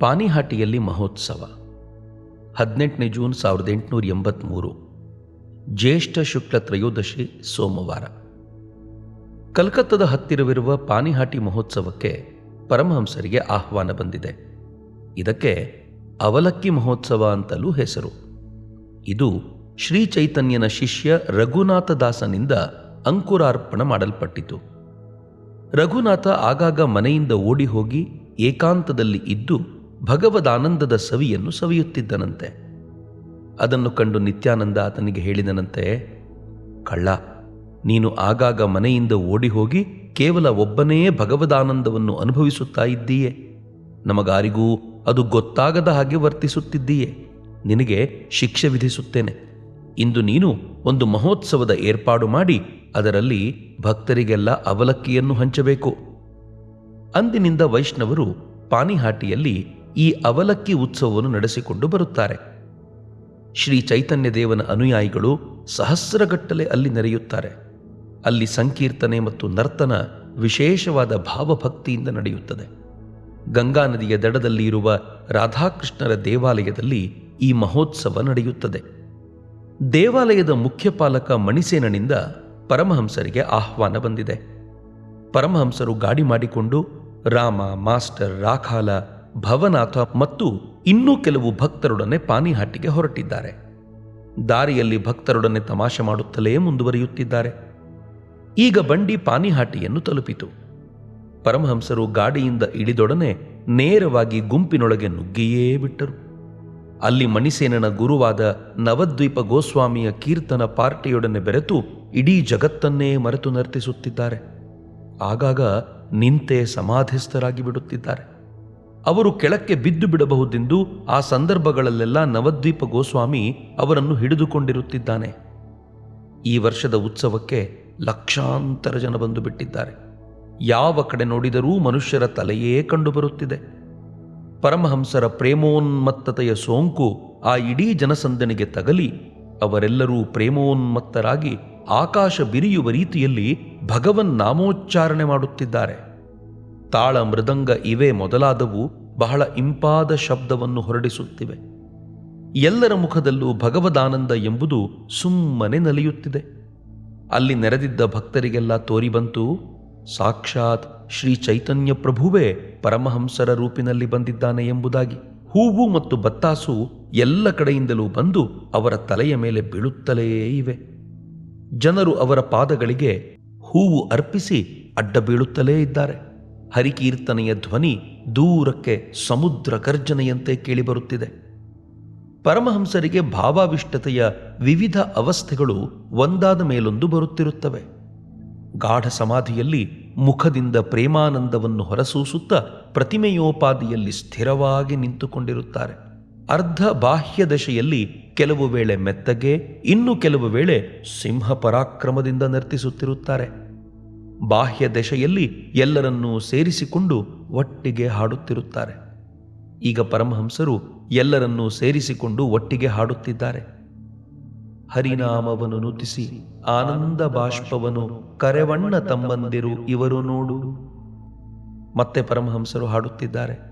ಪಾನಿಹಾಟಿಯಲ್ಲಿ ಮಹೋತ್ಸವ. ಹದಿನೆಂಟನೇ ಜೂನ್ ಸಾವಿರದ ಎಂಟುನೂರ ಎಂಬತ್ತ್ಮೂರು ಜ್ಯೇಷ್ಠ ಶುಕ್ಲ ತ್ರಯೋದಶಿ ಸೋಮವಾರ. ಕಲ್ಕತ್ತದ ಹತ್ತಿರವಿರುವ ಪಾನಿಹಾಟಿ ಮಹೋತ್ಸವಕ್ಕೆ ಪರಮಹಂಸರಿಗೆ ಆಹ್ವಾನ ಬಂದಿದೆ. ಇದಕ್ಕೆ ಅವಲಕ್ಕಿ ಮಹೋತ್ಸವ ಅಂತಲೂ ಹೆಸರು. ಇದು ಶ್ರೀ ಚೈತನ್ಯನ ಶಿಷ್ಯ ರಘುನಾಥ ದಾಸನಿಂದ ಅಂಕುರಾರ್ಪಣ ಮಾಡಲ್ಪಟ್ಟಿತು. ರಘುನಾಥ ಆಗಾಗ ಮನೆಯಿಂದ ಓಡಿ ಹೋಗಿ ಏಕಾಂತದಲ್ಲಿ ಇದ್ದು ಭಗವದಾನಂದದ ಸವಿಯನ್ನು ಸವಿಯುತ್ತಿದ್ದನಂತೆ. ಅದನ್ನು ಕಂಡು ನಿತ್ಯಾನಂದ ಆತನಿಗೆ ಹೇಳಿದನಂತೆ, ಕಳ್ಳ, ನೀನು ಆಗಾಗ ಮನೆಯಿಂದ ಓಡಿ ಹೋಗಿ ಕೇವಲ ಒಬ್ಬನೇ ಭಗವದಾನಂದವನ್ನು ಅನುಭವಿಸುತ್ತಾ ಇದ್ದೀಯೆ. ನಮಗಾರಿಗೂ ಅದು ಗೊತ್ತಾಗದ ಹಾಗೆ ವರ್ತಿಸುತ್ತಿದ್ದೀಯೆ. ನಿನಗೆ ಶಿಕ್ಷೆ ವಿಧಿಸುತ್ತೇನೆ. ಇಂದು ನೀನು ಒಂದು ಮಹೋತ್ಸವದ ಏರ್ಪಾಡು ಮಾಡಿ, ಅದರಲ್ಲಿ ಭಕ್ತರಿಗೆಲ್ಲ ಅವಲಕ್ಕಿಯನ್ನು ಹಂಚಬೇಕು. ಅಂದಿನಿಂದ ವೈಷ್ಣವರು ಪಾನಿಹಾಟಿಯಲ್ಲಿ ಈ ಅವಲಕ್ಕಿ ಉತ್ಸವವನ್ನು ನಡೆಸಿಕೊಂಡು ಬರುತ್ತಾರೆ. ಶ್ರೀ ಚೈತನ್ಯ ದೇವನ ಅನುಯಾಯಿಗಳು ಸಹಸ್ರಗಟ್ಟಲೆ ಅಲ್ಲಿ ನೆರೆಯುತ್ತಾರೆ. ಅಲ್ಲಿ ಸಂಕೀರ್ತನೆ ಮತ್ತು ನರ್ತನ ವಿಶೇಷವಾದ ಭಾವಭಕ್ತಿಯಿಂದ ನಡೆಯುತ್ತದೆ. ಗಂಗಾ ನದಿಯ ದಡದಲ್ಲಿ ಇರುವ ರಾಧಾಕೃಷ್ಣರ ದೇವಾಲಯದಲ್ಲಿ ಈ ಮಹೋತ್ಸವ ನಡೆಯುತ್ತದೆ. ದೇವಾಲಯದ ಮುಖ್ಯಪಾಲಕ ಮಣಿಸೇನನಿಂದ ಪರಮಹಂಸರಿಗೆ ಆಹ್ವಾನ ಬಂದಿದೆ. ಪರಮಹಂಸರು ಗಾಡಿ ಮಾಡಿಕೊಂಡು ರಾಮ, ಮಾಸ್ಟರ್, ರಾಖಾಲ ಭವನಾಥ ಮತ್ತು ಇನ್ನೂ ಕೆಲವು ಭಕ್ತರೊಡನೆ ಪಾನಿಹಾಟಿಗೆ ಹೊರಟಿದ್ದಾರೆ. ದಾರಿಯಲ್ಲಿ ಭಕ್ತರೊಡನೆ ತಮಾಷೆ ಮಾಡುತ್ತಲೇ ಮುಂದುವರಿಯುತ್ತಿದ್ದಾರೆ. ಈಗ ಬಂಡಿ ಪಾನಿಹಾಟಿಯನ್ನು ತಲುಪಿತು. ಪರಮಹಂಸರು ಗಾಡಿಯಿಂದ ಇಳಿದೊಡನೆ ನೇರವಾಗಿ ಗುಂಪಿನೊಳಗೆ ನುಗ್ಗಿಯೇ ಬಿಟ್ಟರು. ಅಲ್ಲಿ ಮಣಿಸೇನನ ಗುರುವಾದ ನವದ್ವೀಪ ಗೋಸ್ವಾಮಿಯ ಕೀರ್ತನ ಪಾರ್ಟಿಯೊಡನೆ ಬೆರೆತು ಇಡೀ ಜಗತ್ತನ್ನೇ ಮರೆತು ನರ್ತಿಸುತ್ತಿದ್ದಾರೆ. ಆಗಾಗ ನಿಂತೆ ಸಮಾಧಿಸ್ಥರಾಗಿ ಬಿಡುತ್ತಿದ್ದಾರೆ. ಅವರು ಕೆಳಕ್ಕೆ ಬಿದ್ದು ಬಿಡಬಹುದೆಂದು ಆ ಸಂದರ್ಭಗಳಲ್ಲೆಲ್ಲ ನವದ್ವೀಪ ಗೋಸ್ವಾಮಿ ಅವರನ್ನು ಹಿಡಿದುಕೊಂಡಿರುತ್ತಿದ್ದಾನೆ. ಈ ವರ್ಷದ ಉತ್ಸವಕ್ಕೆ ಲಕ್ಷಾಂತರ ಜನ ಬಂದು ಬಿಟ್ಟಿದ್ದಾರೆ. ಯಾವ ಕಡೆ ನೋಡಿದರೂ ಮನುಷ್ಯರ ತಲೆಯೇ ಕಂಡುಬರುತ್ತಿದೆ ಪರಮಹಂಸರ ಪ್ರೇಮೋನ್ಮತ್ತತೆಯ ಸೋಂಕು ಆ ಇಡೀ ಜನಸಂದಣಿಗೆ ತಗಲಿ, ಅವರೆಲ್ಲರೂ ಪ್ರೇಮೋನ್ಮತ್ತರಾಗಿ ಆಕಾಶ ಬಿರಿಯುವ ರೀತಿಯಲ್ಲಿ ಭಗವನ್ ನಾಮೋಚ್ಚಾರಣೆ ಮಾಡುತ್ತಿದ್ದಾರೆ. ತಾಳ ಮೃದಂಗ ಇವೇ ಮೊದಲಾದವು ಬಹಳ ಇಂಪಾದ ಶಬ್ದವನ್ನು ಹೊರಡಿಸುತ್ತಿವೆ. ಎಲ್ಲರ ಮುಖದಲ್ಲೂ ಭಗವದಾನಂದ ಎಂಬುದು ಸುಮ್ಮನೆ ನಲಿಯುತ್ತಿದೆ. ಅಲ್ಲಿ ನೆರೆದಿದ್ದ ಭಕ್ತರಿಗೆಲ್ಲ ತೋರಿಬಂತು, ಸಾಕ್ಷಾತ್ ಶ್ರೀ ಚೈತನ್ಯ ಪ್ರಭುವೇ ಪರಮಹಂಸರ ರೂಪಿನಲ್ಲಿ ಬಂದಿದ್ದಾನೆ ಎಂಬುದಾಗಿ. ಹೂವು ಮತ್ತು ಬತ್ತಾಸು ಎಲ್ಲ ಕಡೆಯಿಂದಲೂ ಬಂದು ಅವರ ತಲೆಯ ಮೇಲೆ ಬೀಳುತ್ತಲೇ ಇವೆ. ಜನರು ಅವರ ಪಾದಗಳಿಗೆ ಹೂವು ಅರ್ಪಿಸಿ ಅಡ್ಡ ಬೀಳುತ್ತಲೇ ಇದ್ದಾರೆ. ಹರಿಕೀರ್ತನೆಯ ಧ್ವನಿ ದೂರಕ್ಕೆ ಸಮುದ್ರ ಗರ್ಜನೆಯಂತೆ ಕೇಳಿಬರುತ್ತಿದೆ. ಪರಮಹಂಸರಿಗೆ ಭಾವಾವಿಷ್ಟತೆಯ ವಿವಿಧ ಅವಸ್ಥೆಗಳು ಒಂದಾದ ಮೇಲೊಂದು ಬರುತ್ತಿರುತ್ತವೆ. ಗಾಢ ಸಮಾಧಿಯಲ್ಲಿ ಮುಖದಿಂದ ಪ್ರೇಮಾನಂದವನ್ನು ಹೊರಸೂಸುತ್ತಾ ಪ್ರತಿಮೆಯೋಪಾದಿಯಲ್ಲಿ ಸ್ಥಿರವಾಗಿ ನಿಂತುಕೊಂಡಿರುತ್ತಾರೆ. ಅರ್ಧ ಬಾಹ್ಯ ದಶೆಯಲ್ಲಿ ಕೆಲವು ವೇಳೆ ಮೆತ್ತಗೆ, ಇನ್ನು ಕೆಲವು ವೇಳೆ ಸಿಂಹ ಪರಾಕ್ರಮದಿಂದ ನರ್ತಿಸುತ್ತಿರುತ್ತಾರೆ. ಬಾಹ್ಯ ದೆಶೆಯಲ್ಲಿ ಎಲ್ಲರನ್ನೂ ಸೇರಿಸಿಕೊಂಡು ಒಟ್ಟಿಗೆ ಹಾಡುತ್ತಿರುತ್ತಾರೆ. ಈಗ ಪರಮಹಂಸರು ಎಲ್ಲರನ್ನೂ ಸೇರಿಸಿಕೊಂಡು ಒಟ್ಟಿಗೆ ಹಾಡುತ್ತಿದ್ದಾರೆ. ಹರಿನಾಮವನ್ನು ನುತಿಸಿ ಆನಂದ ಬಾಷ್ಪವನು ಕರೆವಣ್ಣ ತಮ್ಮಂದಿರು ಇವರು ನೋಡು. ಮತ್ತೆ ಪರಮಹಂಸರು ಹಾಡುತ್ತಿದ್ದಾರೆ.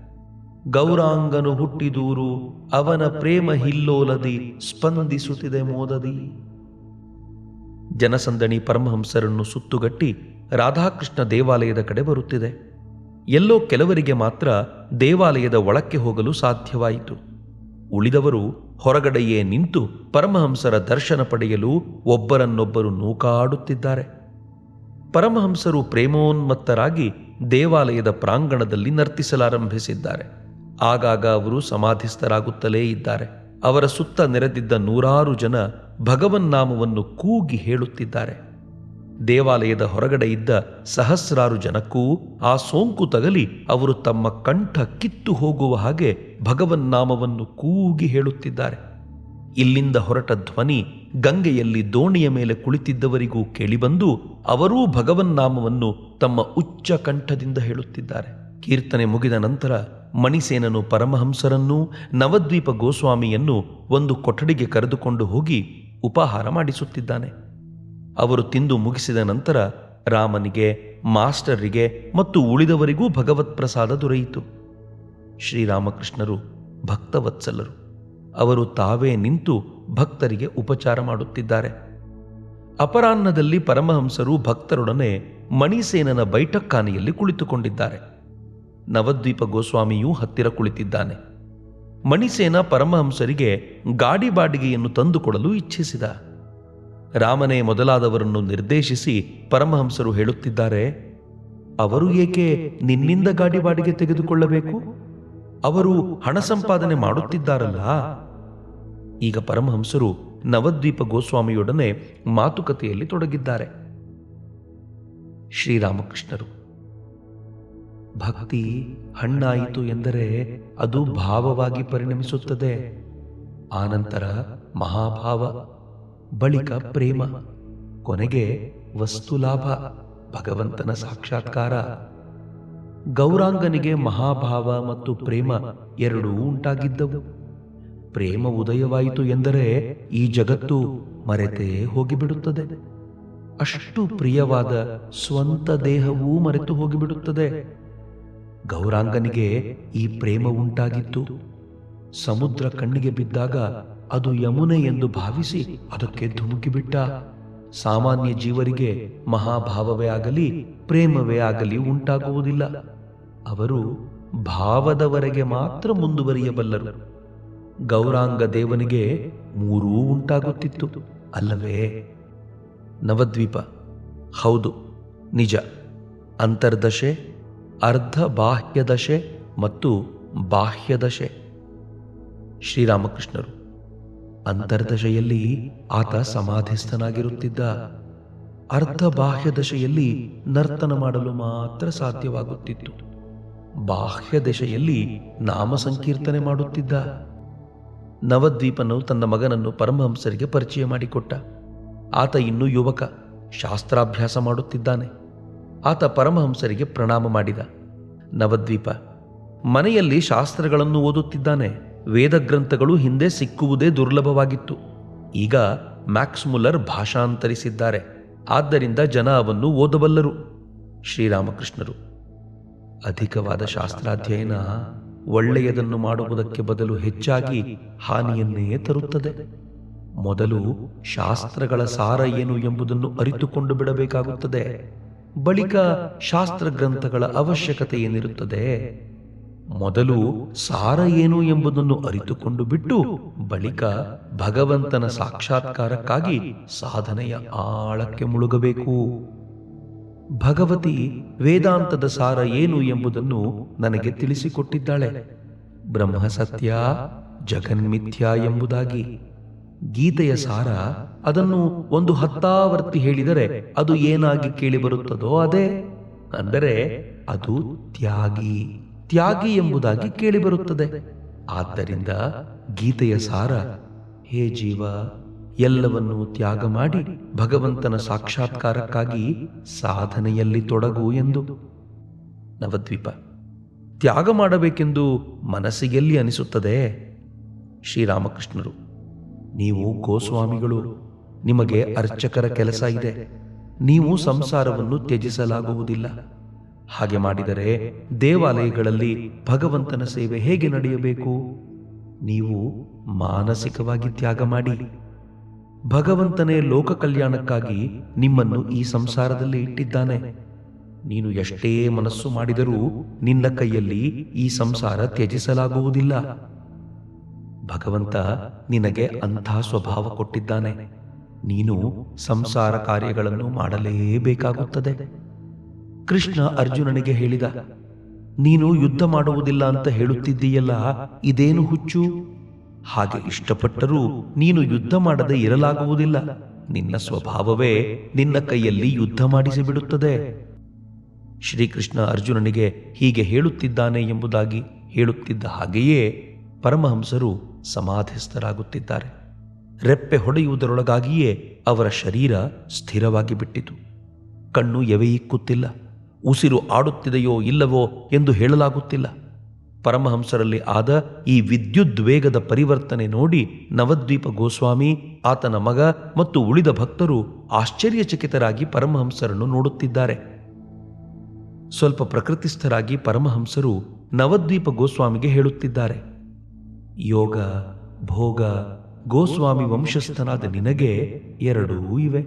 ಗೌರಾಂಗನು ಹುಟ್ಟಿದೂರು, ಅವನ ಪ್ರೇಮ ಹಿಲ್ಲೋಲದಿ, ಸ್ಪಂದಿಸುತ್ತಿದೆ ಮೋದದಿ. ಜನಸಂದಣಿ ಪರಮಹಂಸರನ್ನು ಸುತ್ತುಗಟ್ಟಿ ರಾಧಾಕೃಷ್ಣ ದೇವಾಲಯದ ಕಡೆ ಬರುತ್ತಿದೆ. ಎಲ್ಲೋ ಕೆಲವರಿಗೆ ಮಾತ್ರ ದೇವಾಲಯದ ಒಳಕ್ಕೆ ಹೋಗಲು ಸಾಧ್ಯವಾಯಿತು. ಉಳಿದವರು ಹೊರಗಡೆಯೇ ನಿಂತು ಪರಮಹಂಸರ ದರ್ಶನ ಪಡೆಯಲು ಒಬ್ಬರನ್ನೊಬ್ಬರು ನೂಕಾಡುತ್ತಿದ್ದಾರೆ. ಪರಮಹಂಸರು ಪ್ರೇಮೋನ್ಮತ್ತರಾಗಿ ದೇವಾಲಯದ ಪ್ರಾಂಗಣದಲ್ಲಿ ನರ್ತಿಸಲಾರಂಭಿಸಿದ್ದಾರೆ. ಆಗಾಗ ಅವರು ಸಮಾಧಿಸ್ಥರಾಗುತ್ತಲೇ ಇದ್ದಾರೆ. ಅವರ ಸುತ್ತ ನೆರೆದಿದ್ದ ನೂರಾರು ಜನ ಭಗವನ್ನಾಮವನ್ನು ಕೂಗಿ ಹೇಳುತ್ತಿದ್ದಾರೆ. ದೇವಾಲಯದ ಹೊರಗಡೆ ಇದ್ದ ಸಹಸ್ರಾರು ಜನಕ್ಕೂ ಆ ಸೋಂಕು ತಗಲಿ ಅವರು ತಮ್ಮ ಕಂಠ ಕಿತ್ತು ಹೋಗುವ ಹಾಗೆ ಭಗವನ್ನಾಮವನ್ನು ಕೂಗಿ ಹೇಳುತ್ತಿದ್ದಾರೆ. ಇಲ್ಲಿಂದ ಹೊರಟ ಧ್ವನಿ ಗಂಗೆಯಲ್ಲಿ ದೋಣಿಯ ಮೇಲೆ ಕುಳಿತಿದ್ದವರಿಗೂ ಕೇಳಿಬಂದು ಅವರೂ ಭಗವನ್ನಾಮವನ್ನು ತಮ್ಮ ಉಚ್ಚ ಕಂಠದಿಂದ ಹೇಳುತ್ತಿದ್ದಾರೆ. ಕೀರ್ತನೆ ಮುಗಿದ ನಂತರ ಮಣಿಸೇನನು ಪರಮಹಂಸರನ್ನೂ ನವದ್ವೀಪ ಗೋಸ್ವಾಮಿಯನ್ನು ಒಂದು ಕೊಠಡಿಗೆ ಕರೆದುಕೊಂಡು ಹೋಗಿ ಉಪಹಾರ ಮಾಡಿಸುತ್ತಿದ್ದಾನೆ. ಅವರು ತಿಂದು ಮುಗಿಸಿದ ನಂತರ ರಾಮನಿಗೆ ಮಾಸ್ಟರಿಗೆ ಮತ್ತು ಉಳಿದವರಿಗೂ ಭಗವತ್ ಪ್ರಸಾದ ದೊರೆಯಿತು. ಶ್ರೀರಾಮಕೃಷ್ಣರು ಭಕ್ತವತ್ಸಲರು. ಅವರು ತಾವೇ ನಿಂತು ಭಕ್ತರಿಗೆ ಉಪಚಾರ ಮಾಡುತ್ತಿದ್ದಾರೆ. ಅಪರಾಹ್ನದಲ್ಲಿ ಪರಮಹಂಸರು ಭಕ್ತರೊಡನೆ ಮಣಿಸೇನನ ಬೈಠಕ್ಕಾನೆಯಲ್ಲಿ ಕುಳಿತುಕೊಂಡಿದ್ದಾರೆ. ನವದ್ವೀಪ ಗೋಸ್ವಾಮಿಯೂ ಹತ್ತಿರ ಕುಳಿತಿದ್ದಾನೆ. ಮಣಿಸೇನ ಪರಮಹಂಸರಿಗೆ ಗಾಡಿ ಬಾಡಿಗೆಯನ್ನು ತಂದುಕೊಡಲು ಇಚ್ಛಿಸಿದ. ರಾಮನೇ ಮೊದಲಾದವರನ್ನು ನಿರ್ದೇಶಿಸಿ ಪರಮಹಂಸರು ಹೇಳುತ್ತಿದ್ದಾರೆ, ಅವರು ಏಕೆ ನಿನ್ನಿಂದ ಗಾಡಿ ಬಾಡಿಗೆ ತೆಗೆದುಕೊಳ್ಳಬೇಕು? ಅವರು ಹಣ ಸಂಪಾದನೆ ಮಾಡುತ್ತಿದ್ದಾರಲ್ಲ? ಈಗ ಪರಮಹಂಸರು ನವದ್ವೀಪ ಗೋಸ್ವಾಮಿಯೊಡನೆ ಮಾತುಕತೆಯಲ್ಲಿ ತೊಡಗಿದ್ದಾರೆ. ಶ್ರೀರಾಮಕೃಷ್ಣರು, ಭಕ್ತಿ ಹಣ್ಣಾಯಿತು ಎಂದರೆ ಅದು ಭಾವವಾಗಿ ಪರಿಣಮಿಸುತ್ತದೆ. ಆನಂತರ ಮಹಾಭಾವ ಬಳಿಕ ಪ್ರೇಮ ಕೊನೆಗೆ ವಸ್ತುಲಾಭ ಭಗವಂತನ ಸಾಕ್ಷಾತ್ಕಾರ. ಗೌರಾಂಗನಿಗೆ ಮಹಾಭಾವ ಮತ್ತು ಪ್ರೇಮ ಎರಡೂ ಉಂಟಾಗಿದ್ದವು. ಪ್ರೇಮ ಉದಯವಾಯಿತು ಎಂದರೆ ಈ ಜಗತ್ತು ಮರೆತೇ ಹೋಗಿಬಿಡುತ್ತದೆ. ಅಷ್ಟು ಪ್ರಿಯವಾದ ಸ್ವಂತ ದೇಹವೂ ಮರೆತು ಹೋಗಿಬಿಡುತ್ತದೆ. ಗೌರಾಂಗನಿಗೆ ಈ ಪ್ರೇಮ ಉಂಟಾಗಿತ್ತು. ಸಮುದ್ರ ಕಣ್ಣಿಗೆ ಬಿದ್ದಾಗ ಅದು ಯಮುನೆ ಎಂದು ಭಾವಿಸಿ ಅದಕ್ಕೆ ಧುಮುಕಿಬಿಟ್ಟ. ಸಾಮಾನ್ಯ ಜೀವರಿಗೆ ಮಹಾಭಾವವೇ ಆಗಲಿ, ಪ್ರೇಮವೇ ಆಗಲಿ ಉಂಟಾಗುವುದಿಲ್ಲ. ಅವರು ಭಾವದವರೆಗೆ ಮಾತ್ರ ಮುಂದುವರಿಯಬಲ್ಲರು. ಗೌರಾಂಗ ದೇವನಿಗೆ ಮೂರೂ ಉಂಟಾಗುತ್ತಿತ್ತು. ಅಲ್ಲವೇ? ನವದ್ವೀಪ. ಹೌದು, ನಿಜ. ಅಂತರ್ದಶೆ, ಅರ್ಧ ಬಾಹ್ಯದಶೆ ಮತ್ತು ಬಾಹ್ಯದಶೆ. ಶ್ರೀರಾಮಕೃಷ್ಣರು. ಅಂತರ್ದಶೆಯಲ್ಲಿ ಆತ ಸಮಾಧಿಸ್ಥನಾಗಿರುತ್ತಿದ್ದ. ಅರ್ಧ ಬಾಹ್ಯ ದಶೆಯಲ್ಲಿ ನರ್ತನ ಮಾಡಲು ಮಾತ್ರ ಸಾಧ್ಯವಾಗುತ್ತಿತ್ತು. ಬಾಹ್ಯ ದಶೆಯಲ್ಲಿ ನಾಮ ಸಂಕೀರ್ತನೆ ಮಾಡುತ್ತಿದ್ದ. ನವದ್ವೀಪನು ತನ್ನ ಮಗನನ್ನು ಪರಮಹಂಸರಿಗೆ ಪರಿಚಯ ಮಾಡಿಕೊಟ್ಟ. ಆತ ಇನ್ನೂ ಯುವಕ, ಶಾಸ್ತ್ರಾಭ್ಯಾಸ ಮಾಡುತ್ತಿದ್ದಾನೆ. ಆತ ಪರಮಹಂಸರಿಗೆ ಪ್ರಣಾಮ ಮಾಡಿದ. ನವದ್ವೀಪ ಮನೆಯಲ್ಲಿ ಶಾಸ್ತ್ರಗಳನ್ನು ಓದುತ್ತಿದ್ದಾನೆ. ವೇದ ಗ್ರಂಥಗಳು ಹಿಂದೆ ಸಿಕ್ಕುವುದೇ ದುರ್ಲಭವಾಗಿತ್ತು. ಈಗ ಮ್ಯಾಕ್ಸ್ ಮುಲ್ಲರ್ ಭಾಷಾಂತರಿಸಿದ್ದಾರೆ. ಆದ್ದರಿಂದ ಜನ ಅವನ್ನು ಓದಬಲ್ಲರು. ಶ್ರೀರಾಮಕೃಷ್ಣರು. ಅಧಿಕವಾದ ಶಾಸ್ತ್ರಾಧ್ಯಯನ ಒಳ್ಳೆಯದನ್ನು ಮಾಡುವುದಕ್ಕೆ ಬದಲು ಹೆಚ್ಚಾಗಿ ಹಾನಿಯನ್ನೇ ತರುತ್ತದೆ. ಮೊದಲು ಶಾಸ್ತ್ರಗಳ ಸಾರ ಏನು ಎಂಬುದನ್ನು ಅರಿತುಕೊಂಡು ಬಿಡಬೇಕಾಗುತ್ತದೆ. ಬಳಿಕ ಶಾಸ್ತ್ರ ಗ್ರಂಥಗಳ ಅವಶ್ಯಕತೆ ಏನಿರುತ್ತದೆ? ಮೊದಲು ಸಾರ ಏನು ಎಂಬುದನ್ನು ಅರಿತುಕೊಂಡು ಬಿಟ್ಟು ಬಳಿಕ ಭಗವಂತನ ಸಾಕ್ಷಾತ್ಕಾರಕ್ಕಾಗಿ ಸಾಧನೆಯ ಆಳಕ್ಕೆ ಮುಳುಗಬೇಕು. ಭಗವತಿ ವೇದಾಂತದ ಸಾರ ಏನು ಎಂಬುದನ್ನು ನನಗೆ ತಿಳಿಸಿಕೊಟ್ಟಿದ್ದಾಳೆ. ಬ್ರಹ್ಮ ಸತ್ಯ ಜಗನ್ಮಿಥ್ಯ ಎಂಬುದಾಗಿ. ಗೀತೆಯ ಸಾರ ಅದನ್ನು ಒಂದು ಹತ್ತಾವರ್ತಿ ಹೇಳಿದರೆ ಅದು ಏನಾಗಿ ಕೇಳಿಬರುತ್ತದೋ ಅದೇ. ಅಂದರೆ ಅದು ತ್ಯಾಗಿ. ತ್ಯಾಗಿ ಎಂಬುದಾಗಿ ಕೇಳಿಬರುತ್ತದೆ. ಆದ್ದರಿಂದ ಗೀತೆಯ ಸಾರ, ಹೇ ಜೀವ, ಎಲ್ಲವನ್ನೂ ತ್ಯಾಗ ಮಾಡಿ ಭಗವಂತನ ಸಾಕ್ಷಾತ್ಕಾರಕ್ಕಾಗಿ ಸಾಧನೆಯಲ್ಲಿ ತೊಡಗು ಎಂದು. ನವದ್ವೀಪ, ತ್ಯಾಗ ಮಾಡಬೇಕೆಂದು ಮನಸ್ಸಿಗೆಲ್ಲಿ ಅನಿಸುತ್ತದೆ? ಶ್ರೀರಾಮಕೃಷ್ಣರು, ನೀವು ಗೋಸ್ವಾಮಿಗಳು, ನಿಮಗೆ ಅರ್ಚಕರ ಕೆಲಸ ಇದೆ. ನೀವು ಸಂಸಾರವನ್ನು ತ್ಯಜಿಸಲಾಗುವುದಿಲ್ಲ. ಹಾಗೆ ಮಾಡಿದರೆ ದೇವಾಲಯಗಳಲ್ಲಿ ಭಗವಂತನ ಸೇವೆ ಹೇಗೆ ನಡೆಯಬೇಕು? ನೀವು ಮಾನಸಿಕವಾಗಿ ತ್ಯಾಗ ಮಾಡಿ. ಭಗವಂತನೇ ಲೋಕ ಕಲ್ಯಾಣಕ್ಕಾಗಿ ನಿಮ್ಮನ್ನು ಈ ಸಂಸಾರದಲ್ಲಿ ಇಟ್ಟಿದ್ದಾನೆ. ನೀನು ಎಷ್ಟೇ ಮನಸ್ಸು ಮಾಡಿದರೂ ನಿನ್ನ ಕೈಯಲ್ಲಿ ಈ ಸಂಸಾರ ತ್ಯಜಿಸಲಾಗುವುದಿಲ್ಲ. ಭಗವಂತ ನಿನಗೆ ಅಂಥ ಸ್ವಭಾವ ಕೊಟ್ಟಿದ್ದಾನೆ. ನೀನು ಸಂಸಾರ ಕಾರ್ಯಗಳನ್ನು ಮಾಡಲೇಬೇಕಾಗುತ್ತದೆ. ಕೃಷ್ಣ ಅರ್ಜುನನಿಗೆ ಹೇಳಿದ, ನೀನು ಯುದ್ಧ ಮಾಡುವುದಿಲ್ಲ ಅಂತ ಹೇಳುತ್ತಿದ್ದೀಯಲ್ಲ, ಇದೇನು ಹುಚ್ಚು? ಹಾಗೆ ಇಷ್ಟಪಟ್ಟರೂ ನೀನು ಯುದ್ಧ ಮಾಡದೆ ಇರಲಾಗುವುದಿಲ್ಲ. ನಿನ್ನ ಸ್ವಭಾವವೇ ನಿನ್ನ ಕೈಯಲ್ಲಿ ಯುದ್ಧ ಮಾಡಿಸಿಬಿಡುತ್ತದೆ ಶ್ರೀಕೃಷ್ಣ ಅರ್ಜುನನಿಗೆ ಹೀಗೆ ಹೇಳುತ್ತಿದ್ದಾನೆ ಎಂಬುದಾಗಿ ಹೇಳುತ್ತಿದ್ದ ಹಾಗೆಯೇ ಪರಮಹಂಸರು ಸಮಾಧಿಸ್ಥರಾಗುತ್ತಿದ್ದಾರೆ. ರೆಪ್ಪೆ ಹೊಡೆಯುವುದರೊಳಗಾಗಿಯೇ ಅವರ ಶರೀರ ಸ್ಥಿರವಾಗಿ ಬಿಟ್ಟಿತು ಕಣ್ಣು ಎವೆಯಿಕ್ಕುತ್ತಿಲ್ಲ. ಉಸಿರು ಆಡುತ್ತಿದೆಯೋ ಇಲ್ಲವೋ ಎಂದು ಹೇಳಲಾಗುತ್ತಿಲ್ಲ. ಪರಮಹಂಸರಲ್ಲಿ ಆದ ಈ ವಿದ್ಯುದ್ವೇಗದ ಪರಿವರ್ತನೆ ನೋಡಿ ನವದ್ವೀಪ ಗೋಸ್ವಾಮಿ, ಆತನ ಮಗ ಮತ್ತು ಉಳಿದ ಭಕ್ತರು ಆಶ್ಚರ್ಯಚಕಿತರಾಗಿ ಪರಮಹಂಸರನ್ನು ನೋಡುತ್ತಿದ್ದಾರೆ. ಸ್ವಲ್ಪ ಪ್ರಕೃತಿಸ್ಥರಾಗಿ ಪರಮಹಂಸರು ನವದ್ವೀಪ ಗೋಸ್ವಾಮಿಗೆ ಹೇಳುತ್ತಿದ್ದಾರೆ. ಯೋಗ, ಭೋಗ, ಗೋಸ್ವಾಮಿ ವಂಶಸ್ಥನಾದ ನಿನಗೆ ಎರಡೂ ಇವೆ.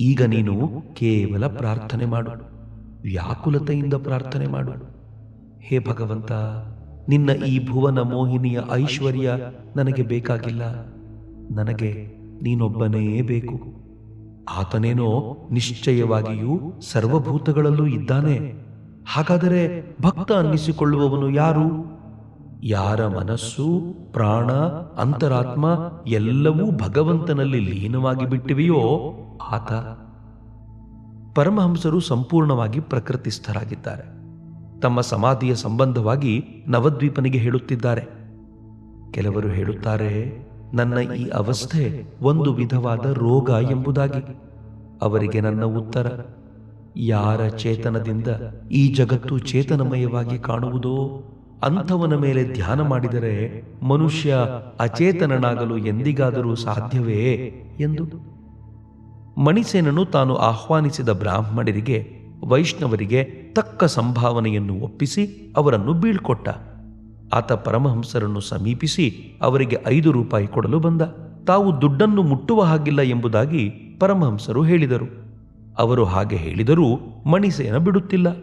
ಈಗ ನೀನು ಕೇವಲ ಪ್ರಾರ್ಥನೆ ಮಾಡು. ವ್ಯಾಕುಲತೆಯಿಂದ ಪ್ರಾರ್ಥನೆ ಮಾಡು. ಹೇ ಭಗವಂತ, ನಿನ್ನ ಈ ಭುವನ ಮೋಹಿನಿಯ ಐಶ್ವರ್ಯ ನನಗೆ ಬೇಕಾಗಿಲ್ಲ. ನನಗೆ ನೀನೊಬ್ಬನೇ ಬೇಕು. ಆತನೇನೋ ನಿಶ್ಚಯವಾಗಿಯೂ ಸರ್ವಭೂತಗಳಲ್ಲೂ ಇದ್ದಾನೆ. ಹಾಗಾದರೆ ಭಕ್ತ ಅನ್ನಿಸಿಕೊಳ್ಳುವವನು ಯಾರು? ಯಾರ ಮನಸ್ಸು, ಪ್ರಾಣ, ಅಂತರಾತ್ಮ ಎಲ್ಲವೂ ಭಗವಂತನಲ್ಲಿ ಲೀನವಾಗಿ ಬಿಟ್ಟಿವೆಯೋ ಆತ? ಪರಮಹಂಸರು ಸಂಪೂರ್ಣವಾಗಿ ಪ್ರಕೃತಿಸ್ಥರಾಗಿದ್ದಾರೆ. ತಮ್ಮ ಸಮಾಧಿಯ ಸಂಬಂಧವಾಗಿ ನವದ್ವೀಪನಿಗೆ ಹೇಳುತ್ತಿದ್ದಾರೆ. ಕೆಲವರು ಹೇಳುತ್ತಾರೆ, ನನ್ನ ಈ ಅವಸ್ಥೆ ಒಂದು ವಿಧವಾದ ರೋಗ ಎಂಬುದಾಗಿ. ಅವರಿಗೆ ನನ್ನ ಉತ್ತರ, ಯಾರ ಚೇತನದಿಂದ ಈ ಜಗತ್ತು ಚೇತನಮಯವಾಗಿ ಕಾಣುವುದೋ, ಅಂಥವನ ಮೇಲೆ ಧ್ಯಾನ ಮಾಡಿದರೆ ಮನುಷ್ಯ ಅಚೇತನನಾಗಲು ಎಂದಿಗಾದರೂ ಸಾಧ್ಯವೇ ಎಂದು. ಮಣಿಸೇನನು ತಾನು ಆಹ್ವಾನಿಸಿದ ಬ್ರಾಹ್ಮಣರಿಗೆ, ವೈಷ್ಣವರಿಗೆ ತಕ್ಕ ಸಂಭಾವನೆಯನ್ನು ಒಪ್ಪಿಸಿ ಅವರನ್ನು ಬೀಳ್ಕೊಟ್ಟ. ಆತ ಪರಮಹಂಸರನ್ನು ಸಮೀಪಿಸಿ ಅವರಿಗೆ ಐದು ರೂಪಾಯಿ ಕೊಡಲು ಬಂದ. ತಾವು ದುಡ್ಡನ್ನು ಮುಟ್ಟುವ ಹಾಗಿಲ್ಲ ಎಂಬುದಾಗಿ ಪರಮಹಂಸರು ಹೇಳಿದರು. ಅವರು ಹಾಗೆ ಹೇಳಿದರೂ ಮಣಿಸೇನ ಬಿಡುತ್ತಿಲ್ಲ.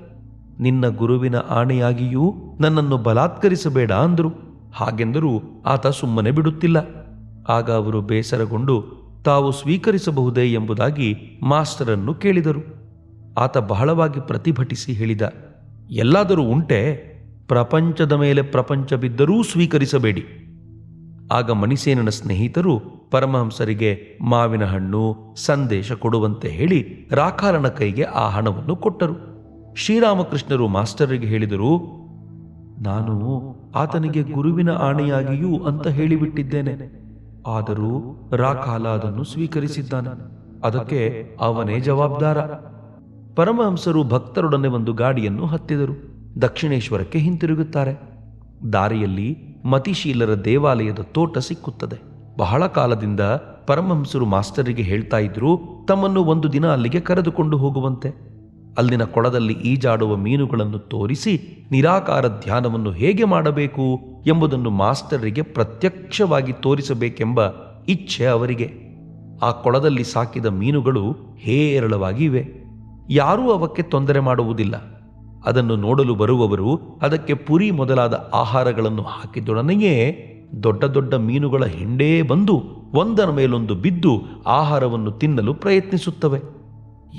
ನಿನ್ನ ಗುರುವಿನ ಆಣೆಯಾಗಿಯೂ ನನ್ನನ್ನು ಬಲಾತ್ಕರಿಸಬೇಡ ಅಂದರು. ಹಾಗೆಂದರೂ ಆತ ಸುಮ್ಮನೆ ಬಿಡುತ್ತಿಲ್ಲ. ಆಗ ಅವರು ಬೇಸರಗೊಂಡು ತಾವು ಸ್ವೀಕರಿಸಬಹುದೇ ಎಂಬುದಾಗಿ ಮಾಸ್ಟರನ್ನು ಕೇಳಿದರು. ಆತ ಬಹಳವಾಗಿ ಪ್ರತಿಭಟಿಸಿ ಹೇಳಿದ, ಎಲ್ಲಾದರೂ ಉಂಟೆ, ಪ್ರಪಂಚದ ಮೇಲೆ ಪ್ರಪಂಚ ಬಿದ್ದರೂ ಸ್ವೀಕರಿಸಬೇಡಿ. ಆಗ ಮಣಿಸೇನನ ಸ್ನೇಹಿತರು ಪರಮಹಂಸರಿಗೆ ಮಾವಿನ ಹಣ್ಣು, ಸಂದೇಶ ಕೊಡುವಂತೆ ಹೇಳಿ ರಾಖಾಲನ ಕೈಗೆ ಆ ಹಣವನ್ನು ಕೊಟ್ಟರು. ಶ್ರೀರಾಮಕೃಷ್ಣರು ಮಾಸ್ಟರಿಗೆ ಹೇಳಿದರು, ನಾನು ಆತನಿಗೆ ಗುರುವಿನ ಆಣೆಯಾಗಿಯೂ ಅಂತ ಹೇಳಿಬಿಟ್ಟಿದ್ದೇನೆ. ಆದರೂ ರಾಕಾಲ ಅದನ್ನು ಸ್ವೀಕರಿಸಿದ್ದಾನೆ. ಅದಕ್ಕೆ ಅವನೇ ಜವಾಬ್ದಾರ. ಪರಮಹಂಸರು ಭಕ್ತರೊಡನೆ ಒಂದು ಗಾಡಿಯನ್ನು ಹತ್ತಿದರು. ದಕ್ಷಿಣೇಶ್ವರಕ್ಕೆ ಹಿಂತಿರುಗುತ್ತಾರೆ. ದಾರಿಯಲ್ಲಿ ಮತಿಶೀಲರ ದೇವಾಲಯದ ತೋಟ ಸಿಕ್ಕುತ್ತದೆ. ಬಹಳ ಕಾಲದಿಂದ ಪರಮಹಂಸರು ಮಾಸ್ಟರಿಗೆ ಹೇಳ್ತಾ ಇದ್ರು ತಮ್ಮನ್ನು ಒಂದು ದಿನ ಅಲ್ಲಿಗೆ ಕರೆದುಕೊಂಡು ಹೋಗುವಂತೆ. ಅಲ್ಲಿನ ಕೊಳದಲ್ಲಿ ಈಜಾಡುವ ಮೀನುಗಳನ್ನು ತೋರಿಸಿ ನಿರಾಕಾರ ಧ್ಯಾನವನ್ನು ಹೇಗೆ ಮಾಡಬೇಕು? ಎಂಬುದನ್ನು ಮಾಸ್ಟರಿಗೆ ಪ್ರತ್ಯಕ್ಷವಾಗಿ ತೋರಿಸಬೇಕೆಂಬ ಇಚ್ಛೆ ಅವರಿಗೆ. ಆ ಕೊಳದಲ್ಲಿ ಸಾಕಿದ ಮೀನುಗಳು ಹೇರಳವಾಗಿ ಇವೆ. ಯಾರೂ ಅವಕ್ಕೆ ತೊಂದರೆ ಮಾಡುವುದಿಲ್ಲ. ಅದನ್ನು ನೋಡಲು ಬರುವವರು ಅದಕ್ಕೆ ಪುರಿ ಮೊದಲಾದ ಆಹಾರಗಳನ್ನು ಹಾಕಿದೊಡನೆಯೇ ದೊಡ್ಡ ದೊಡ್ಡ ಮೀನುಗಳ ಹಿಂಡೇ ಬಂದು ಒಂದರ ಮೇಲೊಂದು ಬಿದ್ದು ಆಹಾರವನ್ನು ತಿನ್ನಲು ಪ್ರಯತ್ನಿಸುತ್ತವೆ.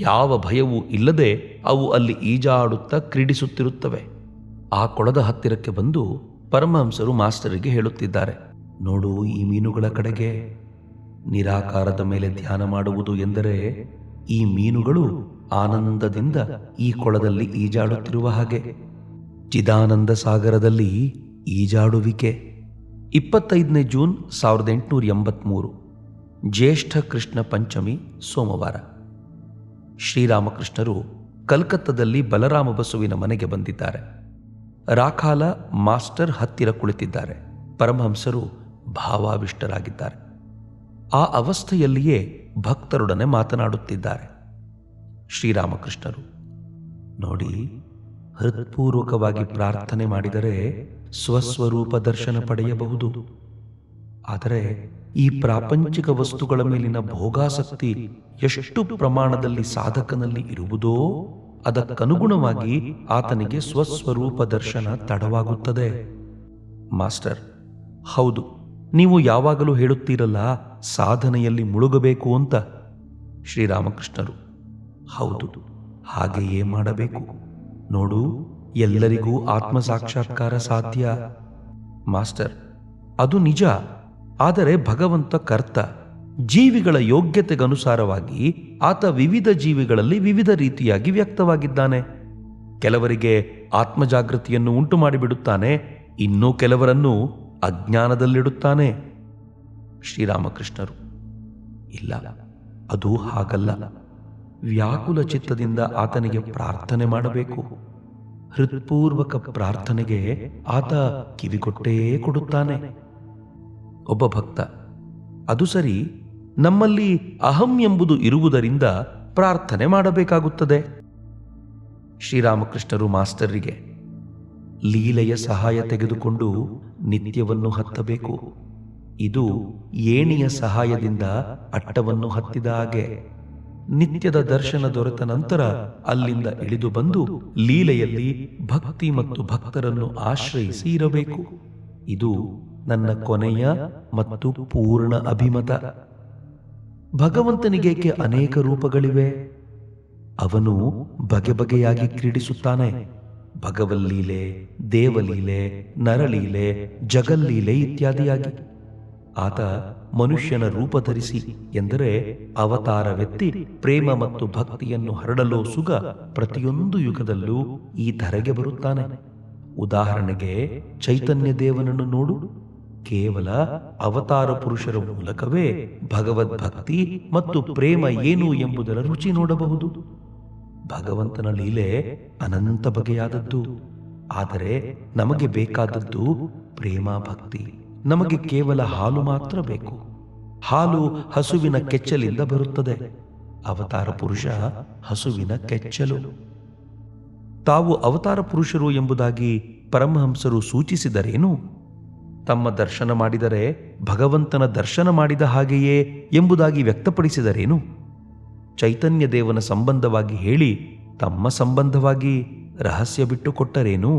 ಯಾವ ಭಯವೂ ಇಲ್ಲದೆ ಅವು ಅಲ್ಲಿ ಈಜಾಡುತ್ತಾ ಕ್ರೀಡಿಸುತ್ತಿರುತ್ತವೆ. ಆ ಕೊಳದ ಹತ್ತಿರಕ್ಕೆ ಬಂದು ಪರಮಹಂಸರು ಮಾಸ್ಟರಿಗೆ ಹೇಳುತ್ತಿದ್ದಾರೆ, ನೋಡು, ಈ ಮೀನುಗಳ ಕಡೆಗೆ ನಿರಾಕಾರದ ಮೇಲೆ ಧ್ಯಾನ ಮಾಡುವುದು ಎಂದರೆ ಈ ಮೀನುಗಳು ಆನಂದದಿಂದ ಈ ಕೊಳದಲ್ಲಿ ಈಜಾಡುತ್ತಿರುವ ಹಾಗೆ. ಚಿದಾನಂದ ಸಾಗರದಲ್ಲಿ ಈಜಾಡುವಿಕೆ. ಇಪ್ಪತ್ತೈದನೇ ಜೂನ್ ಸಾವಿರದ ಎಂಟುನೂರ ಎಂಬತ್ಮೂರು, ಜ್ಯೇಷ್ಠ ಕೃಷ್ಣ ಪಂಚಮಿ, ಸೋಮವಾರ. ಶ್ರೀರಾಮಕೃಷ್ಣರು ಕಲ್ಕತ್ತದಲ್ಲಿ ಬಲರಾಮ ಬಸುವಿನ ಮನೆಗೆ ಬಂದಿದ್ದಾರೆ. ರಾಖಾಲ ಮಾಸ್ಟರ್ ಹತ್ತಿರ ಕುಳಿತಿದ್ದಾರೆ. ಪರಮಹಂಸರು ಭಾವಾವಿಷ್ಟರಾಗಿದ್ದಾರೆ ಆ ಅವಸ್ಥೆಯಲ್ಲಿಯೇ ಭಕ್ತರೊಡನೆ ಮಾತನಾಡುತ್ತಿದ್ದಾರೆ. ಶ್ರೀರಾಮಕೃಷ್ಣರು, ನೋಡಿ, ಹೃತ್ಪೂರ್ವಕವಾಗಿ ಪ್ರಾರ್ಥನೆ ಮಾಡಿದರೆ ಸ್ವಸ್ವರೂಪ ದರ್ಶನ ಪಡೆಯಬಹುದು. ಆದರೆ ಈ ಪ್ರಾಪಂಚಿಕ ವಸ್ತುಗಳ ಮೇಲಿನ ಭೋಗಾಸಕ್ತಿ ಎಷ್ಟು ಪ್ರಮಾಣದಲ್ಲಿ ಸಾಧಕನಲ್ಲಿ ಇರುವುದೋ ಅದಕ್ಕನುಗುಣವಾಗಿ ಆತನಿಗೆ ಸ್ವಸ್ವರೂಪ ದರ್ಶನ ತಡವಾಗುತ್ತದೆ. ಮಾಸ್ಟರ್, ಹೌದು, ನೀವು ಯಾವಾಗಲೂ ಹೇಳುತ್ತೀರಲ್ಲ, ಸಾಧನೆಯಲ್ಲಿ ಮುಳುಗಬೇಕು ಅಂತ. ಶ್ರೀರಾಮಕೃಷ್ಣರು, ಹೌದು, ಹಾಗೆಯೇ ಮಾಡಬೇಕು. ನೋಡು, ಎಲ್ಲರಿಗೂ ಆತ್ಮ ಸಾಕ್ಷಾತ್ಕಾರ ಸಾಧ್ಯ. ಮಾಸ್ಟರ್, ಅದು ನಿಜ, ಆದರೆ ಭಗವಂತ ಕರ್ತ. ಜೀವಿಗಳ ಯೋಗ್ಯತೆಗನುಸಾರವಾಗಿ ಆತ ವಿವಿಧ ಜೀವಿಗಳಲ್ಲಿ ವಿವಿಧ ರೀತಿಯಾಗಿ ವ್ಯಕ್ತವಾಗಿದ್ದಾನೆ. ಕೆಲವರಿಗೆ ಆತ್ಮಜಾಗೃತಿಯನ್ನು ಉಂಟು ಮಾಡಿಬಿಡುತ್ತಾನೆ ಇನ್ನೂ ಕೆಲವರನ್ನು ಅಜ್ಞಾನದಲ್ಲಿಡುತ್ತಾನೆ. ಶ್ರೀರಾಮಕೃಷ್ಣರು, ಇಲ್ಲ, ಅದು ಹಾಗಲ್ಲ. ವ್ಯಾಕುಲ ಚಿತ್ತದಿಂದ ಆತನಿಗೆ ಪ್ರಾರ್ಥನೆ ಮಾಡಬೇಕು. ಹೃತ್ಪೂರ್ವಕ ಪ್ರಾರ್ಥನೆಗೆ ಆತ ಕಿವಿಗೊಟ್ಟೇ ಕೊಡುತ್ತಾನೆ. ಒಬ್ಬ ಭಕ್ತ, ಅದು ಸರಿ ನಮ್ಮಲ್ಲಿ ಅಹಂ ಎಂಬುದು ಇರುವುದರಿಂದ ಪ್ರಾರ್ಥನೆ ಮಾಡಬೇಕಾಗುತ್ತದೆ. ಶ್ರೀರಾಮಕೃಷ್ಣರು ಮಾಸ್ಟರಿಗೆ ಲೀಲೆಯ ಸಹಾಯ ತೆಗೆದುಕೊಂಡು ನಿತ್ಯವನ್ನು ಹತ್ತಬೇಕು. ಇದು ಏಣಿಯ ಸಹಾಯದಿಂದ ಅಟ್ಟವನ್ನು ಹತ್ತಿದ ಹಾಗೆ. ನಿತ್ಯದ ದರ್ಶನ ದೊರೆತ ನಂತರ ಅಲ್ಲಿಂದ ಇಳಿದು ಬಂದು ಲೀಲೆಯಲ್ಲಿ ಭಕ್ತಿ ಮತ್ತು ಭಕ್ತರನ್ನು ಆಶ್ರಯಿಸಿ ಇರಬೇಕು. ಇದು ನನ್ನ ಕೊನೆಯ ಮತ್ತು ಪೂರ್ಣ ಅಭಿಮತ. ಭಗವಂತನಿಗೇಕೆ ಅನೇಕ ರೂಪಗಳಿವೆ? ಅವನು ಬಗೆ ಬಗೆಯಾಗಿ ಕ್ರೀಡಿಸುತ್ತಾನೆ. ಭಗವಲ್ಲೀಲೆ ದೇವಲೀಲೆ ನರಲೀಲೆ ಜಗಲ್ಲೀಲೆ ಇತ್ಯಾದಿಯಾಗಿ. ಆತ ಮನುಷ್ಯನ ರೂಪ ಧರಿಸಿ ಎಂದರೆ ಅವತಾರವೆತ್ತಿ ಪ್ರೇಮ ಮತ್ತು ಭಕ್ತಿಯನ್ನು ಹರಡಲು ಸುಗ ಪ್ರತಿಯೊಂದು ಯುಗದಲ್ಲೂ ಈ ಧರೆಗೆ ಬರುತ್ತಾನೆ. ಉದಾಹರಣೆಗೆ ಚೈತನ್ಯ ದೇವನನ್ನು ನೋಡು. ಕೇವಲ ಅವತಾರ ಪುರುಷರ ಮೂಲಕವೇ ಭಗವದ್ಭಕ್ತಿ ಮತ್ತು ಪ್ರೇಮ ಏನು ಎಂಬುದರ ರುಚಿ ನೋಡಬಹುದು. ಭಗವಂತನ ಲೀಲೆ ಅನಂತ ಬಗೆಯಾದದ್ದು. ಆದರೆ ನಮಗೆ ಬೇಕಾದದ್ದು ಪ್ರೇಮ ಭಕ್ತಿ. ನಮಗೆ ಕೇವಲ ಹಾಲು ಮಾತ್ರ ಬೇಕು. ಹಾಲು ಹಸುವಿನ ಕೆಚ್ಚಲಿಂದ ಬರುತ್ತದೆ. ಅವತಾರ ಪುರುಷ ಹಸುವಿನ ಕೆಚ್ಚಲು. ತಾವು ಅವತಾರ ಪುರುಷರು ಎಂಬುದಾಗಿ ಪರಮಹಂಸರು ಸೂಚಿಸಿದರೇನು? ತಮ್ಮ ದರ್ಶನ ಮಾಡಿದರೆ ಭಗವಂತನ ದರ್ಶನ ಮಾಡಿದ ಹಾಗೆಯೇ ಎಂಬುದಾಗಿ ವ್ಯಕ್ತಪಡಿಸಿದರೇನು? ಚೈತನ್ಯ ದೇವನ ಸಂಬಂಧವಾಗಿ ಹೇಳಿ ತಮ್ಮ ಸಂಬಂಧವಾಗಿ ರಹಸ್ಯ ಬಿಟ್ಟುಕೊಟ್ಟರೇನು